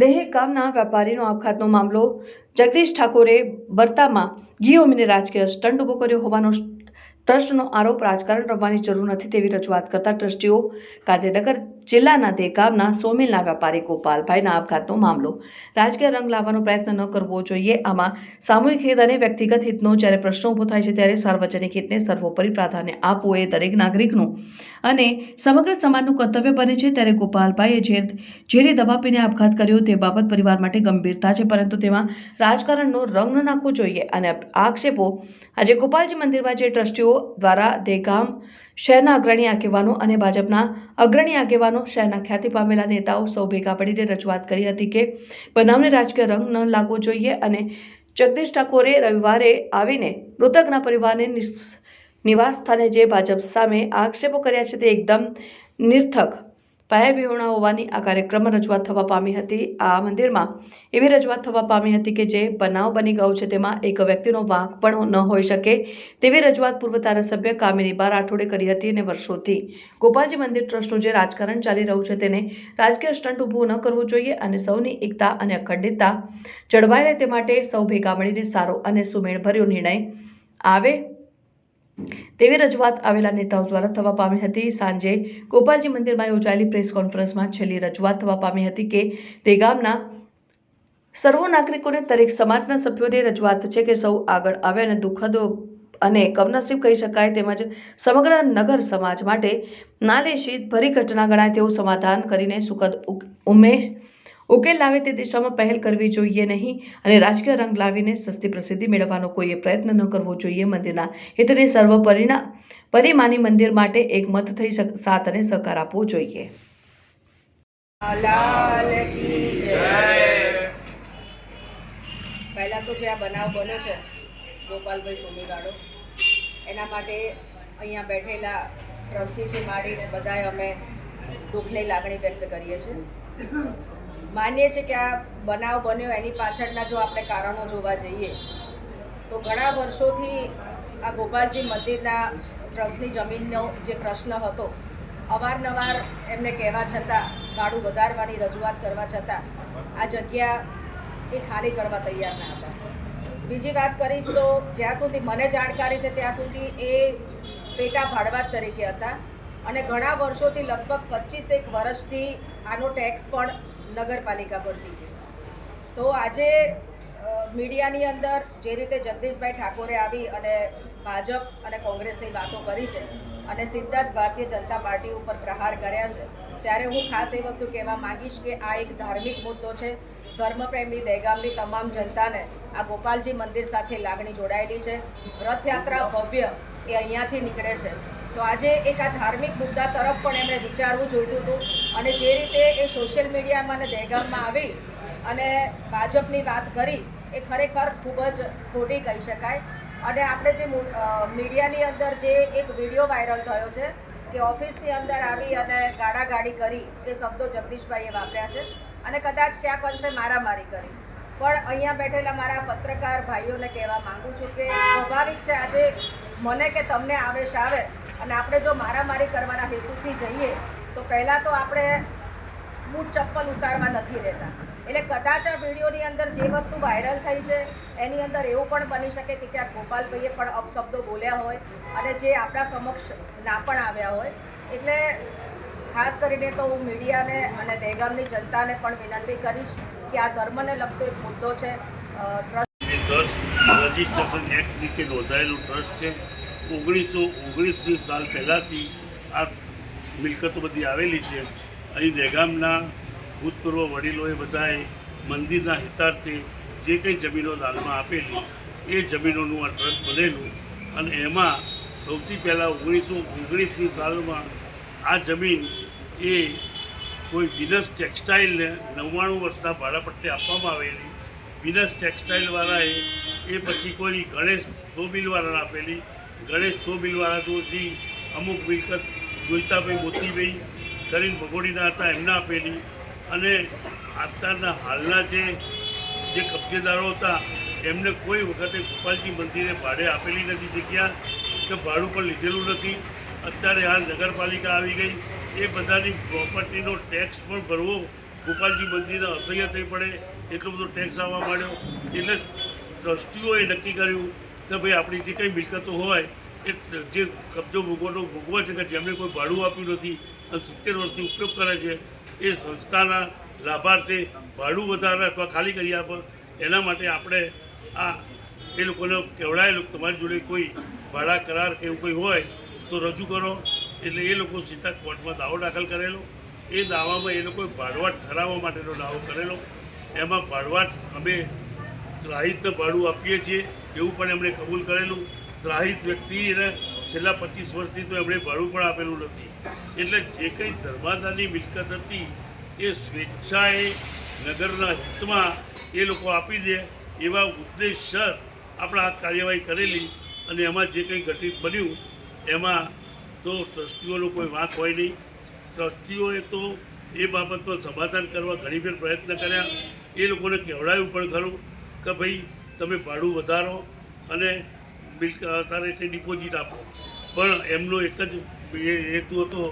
દેહે ગામના વેપારીનો આપઘાતનો મામલો જગદીશ ઠાકોરે બરતામાં ઘી ઉમીને રાજકીય સ્ટંટ ઊભો કર્યો હોવાનો ટ્રસ્ટનો આરોપ રાજકારણ રમવાની જરૂર નથી તેવી રજૂઆત કરતા ટ્રસ્ટીઓ ગાંધીનગર જિલ્લાના તે ગામના સોમિલના વેપારી ગોપાલભાઈના આપઘાતનો મામલો. રાજકીય રંગ લાવવાનો પ્રયત્ન ન કરવો જોઈએ. આમાં સામૂહિક હિત અને વ્યક્તિગત હિતનો જ્યારે પ્રશ્ન ઊભો થાય છે ત્યારે સાર્વજનિક હિતને સર્વોપરી પ્રાધાન્ય આપવું એ દરેક નાગરિકનું અને સમગ્ર સમાજનું કર્તવ્ય બને છે. ત્યારે ગોપાલભાઈએ જે ઝેરી દવા પીને આપઘાત કર્યો તે બાબત પરિવાર માટે ગંભીરતા છે. પરંતુ તેમાં રાજકારણનો રંગ ન નાખવો જોઈએ. અને આક્ષેપો, આજે ગોપાલજી મંદિરમાં જે ટ્રસ્ટીઓ દ્વારા દેગામ શહેરના અગ્રણી આગેવાનો અને ભાજપના અગ્રણી આગેવાનો શહેરના ખ્યાતિ પામેલા નેતાઓ સૌ ભેગા પડીને રજૂઆત કરી હતી કે બનાવને રાજકીય રંગ ન લાગવો જોઈએ અને જગદીશ ઠાકોરે રવિવારે આવીને મૃતકના પરિવારને નિવાસ સ્થાને જે ભાજપ સામે આક્ષેપો કર્યા છે તે એકદમ નિર્થક પાયા વિહોણા હોવાની આ કાર્યક્રમમાં રજૂઆત થવા પામી હતી. આ મંદિરમાં એવી રજૂઆત થવા પામી હતી કે જે બનાવ બની ગયો છે તેમાં એક વ્યક્તિનો વાંક પણ ન હોઈ શકે તેવી રજૂઆત પૂર્વ ધારાસભ્ય કામિની બાર રાઠોડે કરી હતી અને વર્ષોથી ગોપાલજી મંદિર ટ્રસ્ટનું જે રાજકારણ ચાલી રહ્યું છે તેને રાજકીય સ્ટન્ટ ઊભું ન કરવું જોઈએ અને સૌની એકતા અને અખંડિતતા જળવાઈ રહે તે માટે સૌ ભેગા મળીને સારો અને સુમેળભર્યો નિર્ણય આવે તેવી રજૂઆત આવેલા નેતાઓ દ્વારા થવા પામી હતી. સાંજે ગોપાલજી મંદિરમાં યોજાયેલી પ્રેસ કોન્ફરન્સમાં છેલ્લી રજૂઆત થવા પામી હતી કે તે ગામના સર્વ નાગરિકોને દરેક સમાજના સભ્યોની રજૂઆત છે કે સૌ આગળ આવે અને દુઃખદ અને કમનસીબ કહી શકાય તેમજ સમગ્ર નગર સમાજ માટે નાલેશી ભરી ઘટના ગણાય તેવું સમાધાન કરીને સુખદ ઉમેશ ઉકેલ લાવે તે દિશામાં પહેલ કરવી જોઈએ નહીં અને રાજકીય રંગ લાવીને સસ્તી પ્રસિદ્ધિ મેળવવાનો કોઈએ પ્રયત્ન ન કરવો જોઈએ મંદિરના હિતને સર્વ પરિણા પરિમાની મંદિર માટે એક મત થઈ સાથ અને સહકાર આપવો જોઈએ. લાલ પહેલાં તો જે આ બનાવ બન્યો છે, ગોપાલભાઈ સોમીવાળો એના માટે અહીંયા બેઠેલા ટ્રસ્ટીથી માંડીને બધાએ અમે દુઃખની લાગણી વ્યક્ત કરીએ છીએ. માનીએ છીએ કે આ બનાવ બન્યો, એની પાછળના જો આપણે કારણો જોવા જઈએ, તો ઘણા વર્ષોથી આ ગોપાલજી મંદિરના ટ્રસ્ટની જમીનનો જે પ્રશ્ન હતો, અવારનવાર એમને કહેવા છતાં ભાડું વધારવાની રજૂઆત કરવા છતાં, આ જગ્યા એ ખાલી કરવા તૈયાર ના હતા. બીજી વાત કરીશ તો, જ્યાં સુધી મને જાણકારી છે, ત્યાં સુધી એ પેટા ભાડવાત તરીકે હતા. અને ઘણા વર્ષોથી લગભગ પચીસેક વર્ષથી આનો ટેક્સ પણ નગરપાલિકા પરથી. તો આજે મીડિયાની અંદર જે રીતે જગદીશભાઈ ઠાકોરે આવી અને ભાજપ અને કોંગ્રેસની વાતો કરી છે અને સીધા જ ભારતીય જનતા પાર્ટી ઉપર પ્રહાર કર્યા છે, ત્યારે હું ખાસ એ વસ્તુ કહેવા માંગીશ કે આ એક ધાર્મિક મુદ્દો છે. ધર્મપ્રેમી દહેગામની તમામ જનતાને આ ગોપાલજી મંદિર સાથે લાગણી જોડાયેલી છે. રથયાત્રા ભવ્ય એ અહીંયાથી નીકળે છે. તો આજે એક આ ધાર્મિક મુદ્દા તરફ પણ એમણે વિચારવું જોઈતું હતું અને જે રીતે એ સોશિયલ મીડિયામાં અને દહેગામમાં આવી અને ભાજપની વાત કરી, એ ખરેખર ખૂબ જ ખોટી કહી શકાય. અને આપણે જે મીડિયાની અંદર જે એક વીડિયો વાયરલ થયો છે કે ઓફિસની અંદર આવી અને ગાડાગાડી કરી, એ શબ્દો જગદીશભાઈએ વાપર્યા છે. અને કદાચ ક્યાંક અંશે મારામારી કરી. પણ અહીંયા બેઠેલા મારા પત્રકાર ભાઈઓને કહેવા માગું છું કે સ્વાભાવિક છે આજે મને કે તમને આવેશ આવે અને આપણે જો મારામારી કરવાના હેતુથી જઈએ, તો પહેલાં તો આપણે બૂટ ચપ્પલ ઉતારવા નથી રહેતા. એટલે કદાચ આ વિડીયોની અંદર જે વસ્તુ વાયરલ થઈ છે, એની અંદર એવું પણ બની શકે કે ક્યાંક ગોપાલભાઈએ પણ અપશબ્દો બોલ્યા હોય અને જે આપણા સમક્ષ ના પણ આવ્યા હોય. એટલે ખાસ કરીને તો હું મીડિયાને અને દહેગામની જનતાને પણ વિનંતી કરીશ કે આ ધર્મને લગતો એક મુદ્દો છે ટ્રસ્ટ રજિસ્ટ્રેશન એક્ટ નીચે નોંધાયેલું ટ્રસ્ટ છે. ઓગણીસો ઓગણીસની સાલ પહેલાંથી આ મિલકતો બધી આવેલી છે. અહીં દહેગામના ભૂતપૂર્વ વડીલોએ બધાએ મંદિરના હિતાર્થે જે કંઈ જમીનો દાનમાં આપેલી, એ જમીનોનું આ ટ્રસ્ટ બનેલું અને એમાં સૌથી પહેલાં ઓગણીસો ઓગણીસની સાલમાં આ જમીન એ કોઈ વિનસ ટેક્સટાઇલને નવ્વાણું વર્ષના ભાડાપટ્ટે આપવામાં આવેલી. વિનસ ટેક્સટાઇલવાળાએ એ પછી કોઈ ગણેશ સો મિલવાળાને આપેલી. ગણેશ સો મિલવાળા જોથી અમુક મિલકત જોઈતાભાઈ મોતીભાઈ કરીને ભગોડીના હતા, એમને આપેલી અને અત્યારના હાલના જે જે કબજેદારો હતા, એમને કોઈ વખતે ગોપાલજી મંદિરે ભાડે આપેલી નથી જગ્યા, કે ભાડું પણ લીધેલું નથી. અત્યારે હાલ નગરપાલિકા આવી ગઈ. એ બધાની પ્રોપર્ટીનો ટેક્સ પણ ભરવો ગોપાલજી મંદિરને અસહ્ય થઈ પડે. એટલો બધો ટેક્સ આવવા માંડ્યો. એટલે ટ્રસ્ટીઓએ નક્કી કર્યું કે ભાઈ આપણી જે કંઈ મિલકતો હોય, એ જે કબજો ભોગવવાનો ભોગવો છે કે જેમણે કોઈ ભાડું આપ્યું નથી, અને સિત્તેર વર્ષથી ઉપયોગ કરે છે, એ સંસ્થાના લાભાર્થે ભાડું વધારે અથવા ખાલી કરી આપે, એના માટે આપણે આ એ લોકોને કહેવડાયેલું તમારી જોડે કોઈ ભાડા કરાર કે એવું કોઈ હોય, તો રજૂ કરો. એટલે એ લોકો સીધા કોર્ટમાં દાવો દાખલ કરેલો. એ દાવામાં એ લોકોએ ભાડવાટ ઠરાવવા માટેનો દાવો કરેલો. એમાં ભાડવાટ અમે રાહિતને ભાડું આપીએ છીએ. એવું પણ એમણે કબૂલ કરેલું. ત્રાહિત વ્યક્તિને છેલ્લા પચીસ વર્ષથી તો એમણે ભાડું પણ આપેલું નથી. એટલે જે કંઈ ધર્માદાની મિલકત હતી, એ સ્વેચ્છાએ નગરના હિતમાં એ લોકો આપી દે એવા ઉદ્દેશસર આપણે આ કાર્યવાહી કરેલી અને એમાં જે કંઈ ઘટિત બન્યું, એમાં તો ટ્રસ્ટીઓનો કોઈ વાંક હોય નહીં. ટ્રસ્ટીઓએ તો એ બાબતનો સમાધાન કરવા ઘણી ફેર પ્રયત્ન કર્યા. એ લોકોને કહેવડાવ્યું પણ ખરું કે ભાઈ તમે ભાડું વધારો અને મિલ્ક તારે તે ડિપોઝિટ આપો. પણ એમનો એક જ હેતુ હતો.